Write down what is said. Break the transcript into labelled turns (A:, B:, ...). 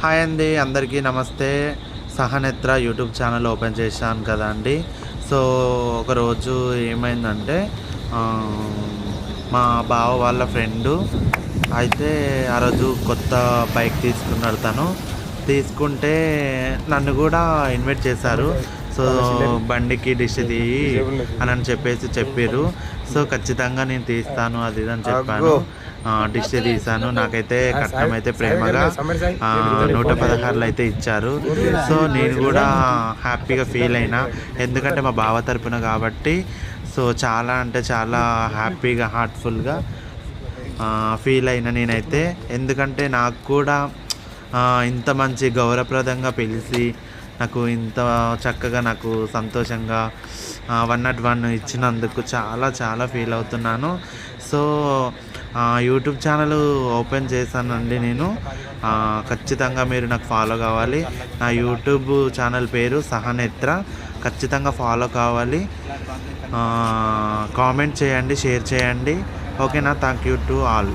A: Hi అండి అందరికీ నమస్తే. సహనేత్ర యూట్యూబ్ ఛానల్ ఓపెన్ చేశాను కదా అండి. సో ఒకరోజు ఏమైందంటే మా బావ వాళ్ళ ఫ్రెండు అయితే ఆ రోజు కొత్త బైక్ తీసుకున్నాడు తను. తీసుకుంటే నన్ను కూడా ఇన్వైట్ చేశారు. సో బండికి డిష్ తీయి అని అని చెప్పేసి చెప్పారు సో ఖచ్చితంగా నేను తీస్తాను అది ఇది అని చెప్పాను. డిష్ తీశాను నాకైతే కట్నం అయితే ప్రేమగా నూట పదహారులు అయితే ఇచ్చారు. సో నేను కూడా హ్యాపీగా ఫీల్ అయినా. ఎందుకంటే మా బావ తరపున కాబట్టి సో చాలా అంటే చాలా హ్యాపీగా హార్ట్ఫుల్గా ఫీల్ అయినా నేనైతే. ఎందుకంటే నాకు కూడా ఇంత మంచి గౌరవప్రదంగా పిలిచి నాకు ఇంత చక్కగా నాకు సంతోషంగా వన్ నాట్ వన్ ఇచ్చినందుకు చాలా చాలా ఫీల్ అవుతున్నాను. సో యూట్యూబ్ ఛానల్ ఓపెన్ చేశానండి నేను. ఖచ్చితంగా మీరు నాకు ఫాలో కావాలి. నా యూట్యూబ్ ఛానల్ పేరు సహనేత్ర. ఖచ్చితంగా ఫాలో కావాలి. కామెంట్ చేయండి షేర్ చేయండి. ఓకేనా? Thank you to all.